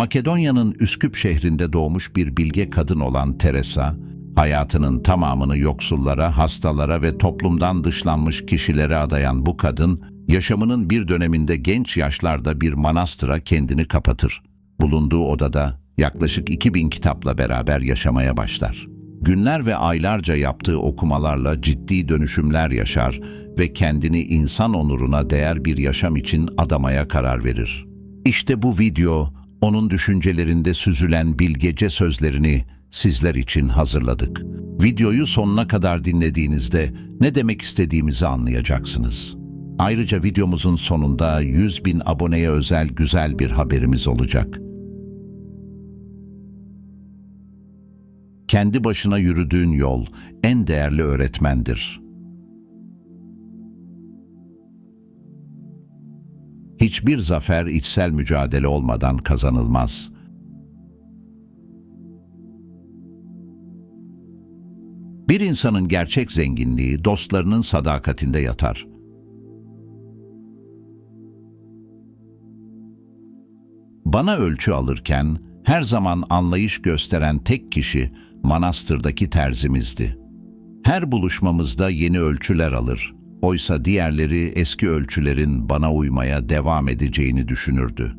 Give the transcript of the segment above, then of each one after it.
Makedonya'nın Üsküp şehrinde doğmuş bir bilge kadın olan Teresa, hayatının tamamını yoksullara, hastalara ve toplumdan dışlanmış kişilere adayan bu kadın, yaşamının bir döneminde genç yaşlarda bir manastıra kendini kapatır. Bulunduğu odada yaklaşık 2000 kitapla beraber yaşamaya başlar. Günler ve aylarca yaptığı okumalarla ciddi dönüşümler yaşar ve kendini insan onuruna değer bir yaşam için adamaya karar verir. İşte bu video, onun düşüncelerinde süzülen bilgece sözlerini sizler için hazırladık. Videoyu sonuna kadar dinlediğinizde ne demek istediğimizi anlayacaksınız. Ayrıca videomuzun sonunda 100 bin aboneye özel güzel bir haberimiz olacak. Kendi başına yürüdüğün yol en değerli öğretmendir. Hiçbir zafer içsel mücadele olmadan kazanılmaz. Bir insanın gerçek zenginliği dostlarının sadakatinde yatar. Bana ölçü alırken her zaman anlayış gösteren tek kişi manastırdaki terzimizdi. Her buluşmamızda yeni ölçüler alır. Oysa diğerleri eski ölçülerin bana uymaya devam edeceğini düşünürdü.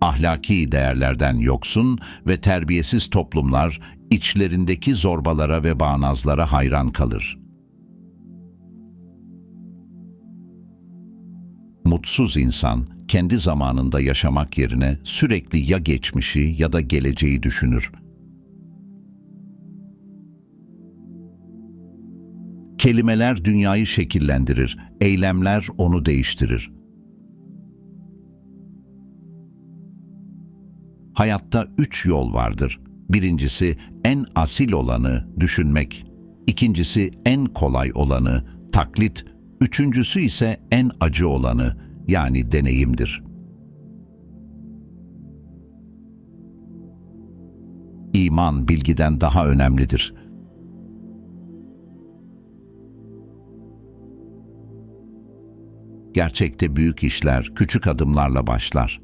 Ahlaki değerlerden yoksun ve terbiyesiz toplumlar içlerindeki zorbalara ve bağnazlara hayran kalır. Mutsuz insan kendi zamanında yaşamak yerine sürekli ya geçmişi ya da geleceği düşünür. Kelimeler dünyayı şekillendirir, eylemler onu değiştirir. Hayatta üç yol vardır. Birincisi en asil olanı düşünmek. İkincisi en kolay olanı taklit. Üçüncüsü ise en acı olanı yani deneyimdir. İman bilgiden daha önemlidir. Gerçekte büyük işler küçük adımlarla başlar.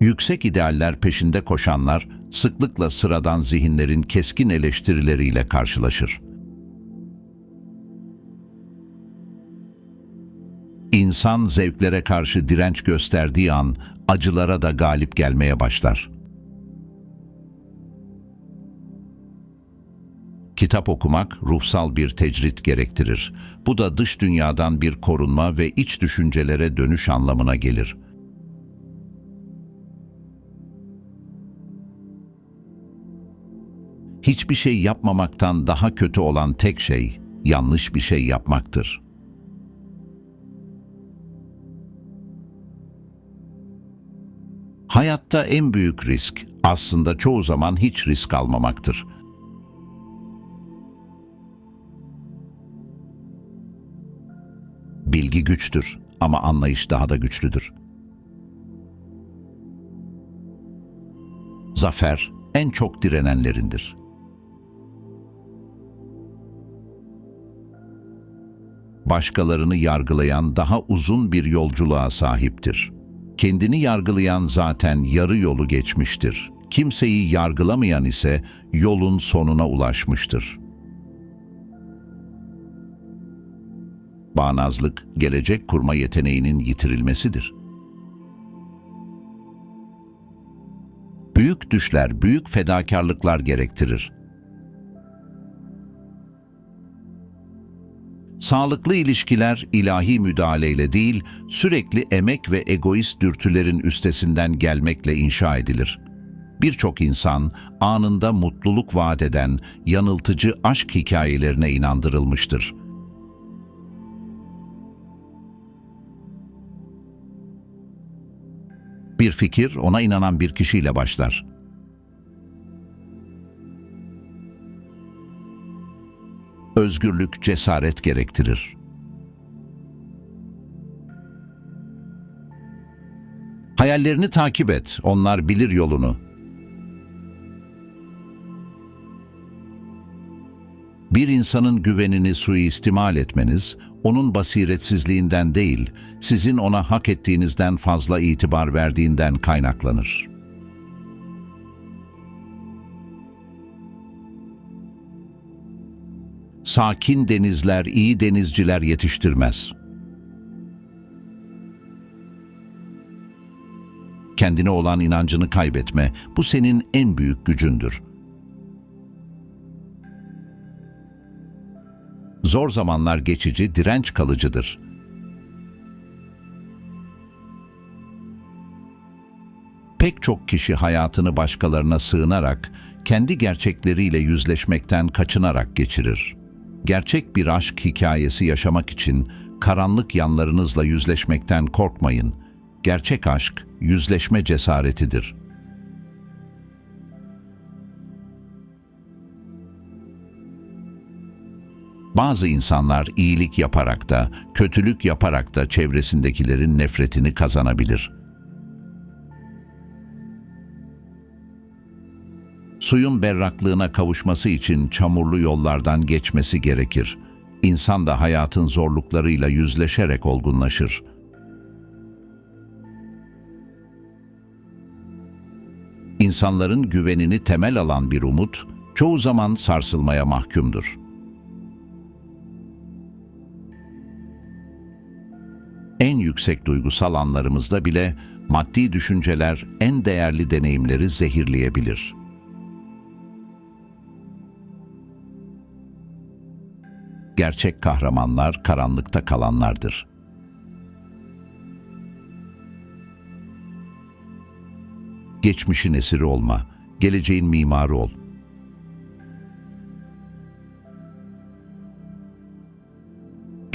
Yüksek idealler peşinde koşanlar sıklıkla sıradan zihinlerin keskin eleştirileriyle karşılaşır. İnsan zevklere karşı direnç gösterdiği an acılara da galip gelmeye başlar. Kitap okumak ruhsal bir tecrit gerektirir. Bu da dış dünyadan bir korunma ve iç düşüncelere dönüş anlamına gelir. Hiçbir şey yapmamaktan daha kötü olan tek şey yanlış bir şey yapmaktır. Hayatta en büyük risk aslında çoğu zaman hiç risk almamaktır. Bilgi güçtür ama anlayış daha da güçlüdür. Zafer en çok direnenlerindir. Başkalarını yargılayan daha uzun bir yolculuğa sahiptir. Kendini yargılayan zaten yarı yolu geçmiştir. Kimseyi yargılamayan ise yolun sonuna ulaşmıştır. Bağnazlık, gelecek kurma yeteneğinin yitirilmesidir. Büyük düşler, büyük fedakarlıklar gerektirir. Sağlıklı ilişkiler ilahi müdahaleyle değil, sürekli emek ve egoist dürtülerin üstesinden gelmekle inşa edilir. Birçok insan anında mutluluk vaat eden yanıltıcı aşk hikayelerine inandırılmıştır. Bir fikir ona inanan bir kişiyle başlar. Özgürlük cesaret gerektirir. Hayallerini takip et, onlar bilir yolunu. Bir insanın güvenini suistimal etmeniz, onun basiretsizliğinden değil, sizin ona hak ettiğinizden fazla itibar verdiğinden kaynaklanır. Sakin denizler iyi denizciler yetiştirmez. Kendine olan inancını kaybetme, bu senin en büyük gücündür. Zor zamanlar geçici, direnç kalıcıdır. Pek çok kişi hayatını başkalarına sığınarak, kendi gerçekleriyle yüzleşmekten kaçınarak geçirir. Gerçek bir aşk hikayesi yaşamak için karanlık yanlarınızla yüzleşmekten korkmayın. Gerçek aşk, yüzleşme cesaretidir. Bazı insanlar iyilik yaparak da, kötülük yaparak da çevresindekilerin nefretini kazanabilir. Suyun berraklığına kavuşması için çamurlu yollardan geçmesi gerekir. İnsan da hayatın zorluklarıyla yüzleşerek olgunlaşır. İnsanların güvenini temel alan bir umut, çoğu zaman sarsılmaya mahkumdur. En yüksek duygusal anlarımızda bile maddi düşünceler en değerli deneyimleri zehirleyebilir. Gerçek kahramanlar karanlıkta kalanlardır. Geçmişin esiri olma, geleceğin mimarı ol.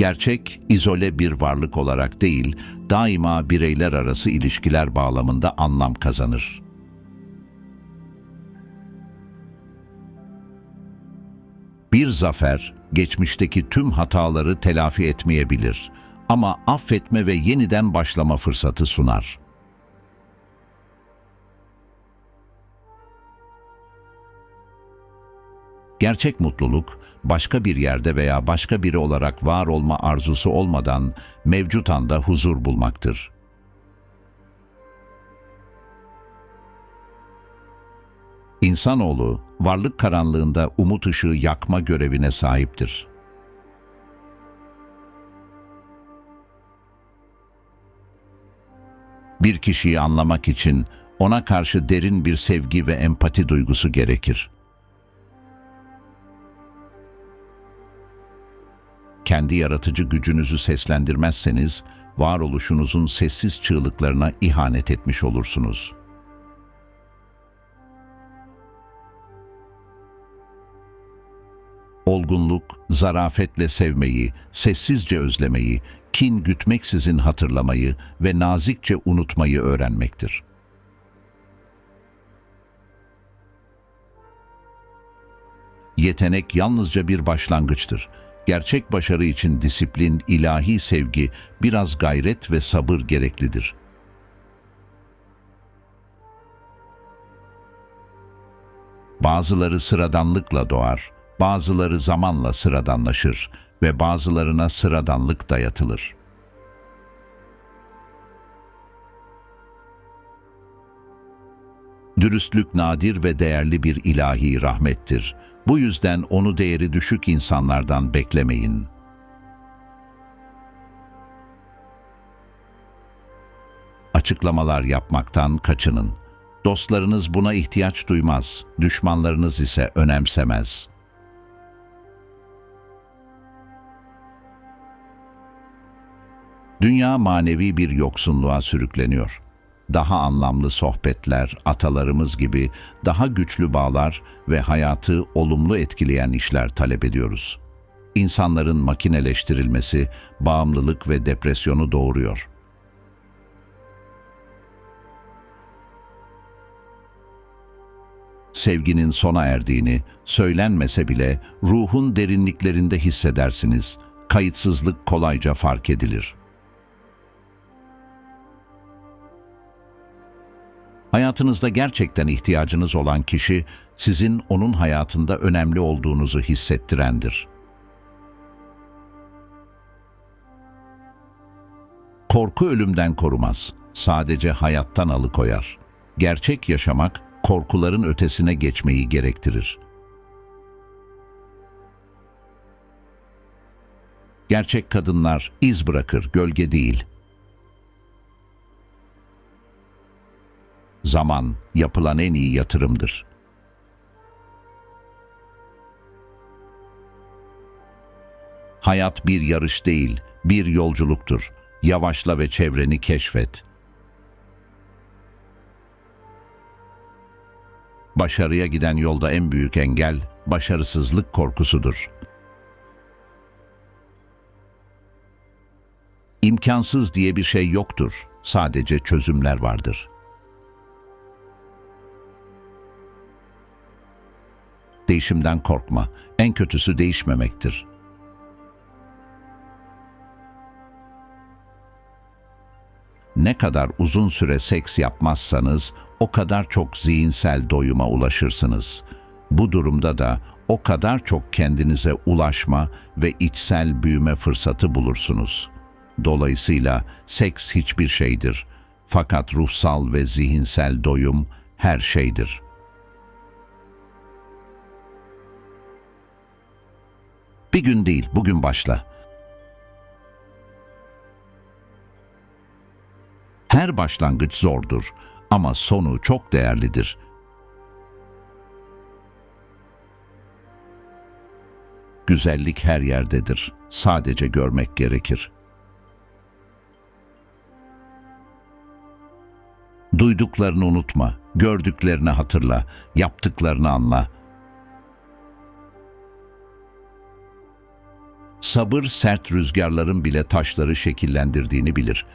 Gerçek, izole bir varlık olarak değil, daima bireyler arası ilişkiler bağlamında anlam kazanır. Bir zafer, geçmişteki tüm hataları telafi etmeyebilir ama affetme ve yeniden başlama fırsatı sunar. Gerçek mutluluk, başka bir yerde veya başka biri olarak var olma arzusu olmadan mevcut anda huzur bulmaktır. İnsanoğlu, varlık karanlığında umut ışığı yakma görevine sahiptir. Bir kişiyi anlamak için ona karşı derin bir sevgi ve empati duygusu gerekir. Kendi yaratıcı gücünüzü seslendirmezseniz, varoluşunuzun sessiz çığlıklarına ihanet etmiş olursunuz.'' olgunluk, zarafetle sevmeyi, sessizce özlemeyi, kin gütmeksizin hatırlamayı ve nazikçe unutmayı öğrenmektir. Yetenek yalnızca bir başlangıçtır. Gerçek başarı için disiplin, ilahi sevgi, biraz gayret ve sabır gereklidir. Bazıları sıradanlıkla doğar, bazıları zamanla sıradanlaşır ve bazılarına sıradanlık dayatılır. Dürüstlük nadir ve değerli bir ilahi rahmettir. Bu yüzden onu değeri düşük insanlardan beklemeyin. Açıklamalar yapmaktan kaçının. Dostlarınız buna ihtiyaç duymaz, düşmanlarınız ise önemsemez.'' Dünya manevi bir yoksunluğa sürükleniyor. Daha anlamlı sohbetler, atalarımız gibi daha güçlü bağlar ve hayatı olumlu etkileyen işler talep ediyoruz. İnsanların makineleştirilmesi, bağımlılık ve depresyonu doğuruyor. Sevginin sona erdiğini, söylenmese bile ruhun derinliklerinde hissedersiniz. Kayıtsızlık kolayca fark edilir.'' Hayatınızda gerçekten ihtiyacınız olan kişi sizin onun hayatında önemli olduğunuzu hissettirendir. Korku ölümden korumaz, sadece hayattan alıkoyar. Gerçek yaşamak korkuların ötesine geçmeyi gerektirir. Gerçek kadınlar iz bırakır, gölge değil. Zaman yapılan en iyi yatırımdır. Hayat bir yarış değil, bir yolculuktur. Yavaşla ve çevreni keşfet. Başarıya giden yolda en büyük engel başarısızlık korkusudur. İmkansız diye bir şey yoktur. Sadece çözümler vardır. Değişimden korkma. En kötüsü değişmemektir. Ne kadar uzun süre seks yapmazsanız o kadar çok zihinsel doyuma ulaşırsınız. Bu durumda da o kadar çok kendinize ulaşma ve içsel büyüme fırsatı bulursunuz. Dolayısıyla seks hiçbir şeydir. Fakat ruhsal ve zihinsel doyum her şeydir. Bir gün değil, bugün başla. Her başlangıç zordur ama sonu çok değerlidir. Güzellik her yerdedir. Sadece görmek gerekir. Duyduklarını unutma, gördüklerini hatırla, yaptıklarını anla. Sabır sert rüzgarların bile taşları şekillendirdiğini bilir.''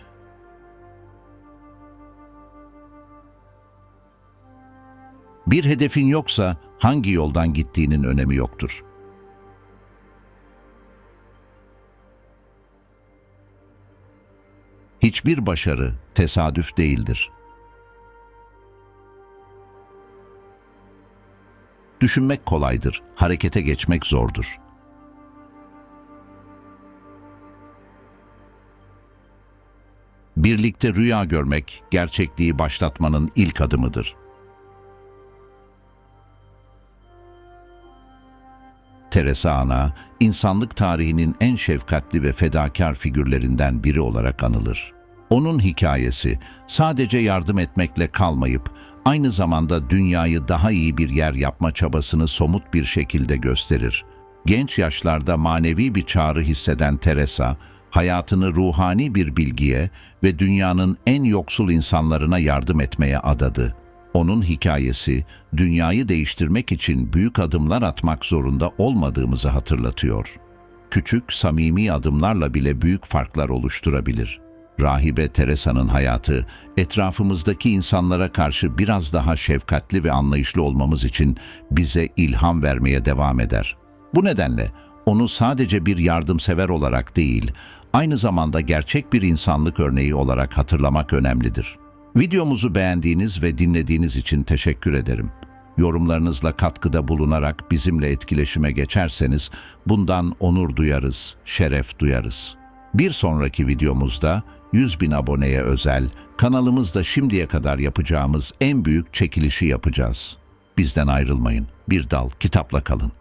Bir hedefin yoksa hangi yoldan gittiğinin önemi yoktur. Hiçbir başarı tesadüf değildir. Düşünmek kolaydır, harekete geçmek zordur. Birlikte rüya görmek, gerçekliği başlatmanın ilk adımıdır. Teresa Ana, insanlık tarihinin en şefkatli ve fedakar figürlerinden biri olarak anılır. Onun hikayesi sadece yardım etmekle kalmayıp aynı zamanda dünyayı daha iyi bir yer yapma çabasını somut bir şekilde gösterir. Genç yaşlarda manevi bir çağrı hisseden Teresa, hayatını ruhani bir bilgiye ve dünyanın en yoksul insanlarına yardım etmeye adadı. Onun hikayesi, dünyayı değiştirmek için büyük adımlar atmak zorunda olmadığımızı hatırlatıyor. Küçük, samimi adımlarla bile büyük farklar oluşturabilir. Rahibe Teresa'nın hayatı, etrafımızdaki insanlara karşı biraz daha şefkatli ve anlayışlı olmamız için bize ilham vermeye devam eder. Bu nedenle onu sadece bir yardımsever olarak değil, aynı zamanda gerçek bir insanlık örneği olarak hatırlamak önemlidir. Videomuzu beğendiğiniz ve dinlediğiniz için teşekkür ederim. Yorumlarınızla katkıda bulunarak bizimle etkileşime geçerseniz bundan onur duyarız, şeref duyarız. Bir sonraki videomuzda 100 bin aboneye özel kanalımızda şimdiye kadar yapacağımız en büyük çekilişi yapacağız. Bizden ayrılmayın, bir dal kitapla kalın.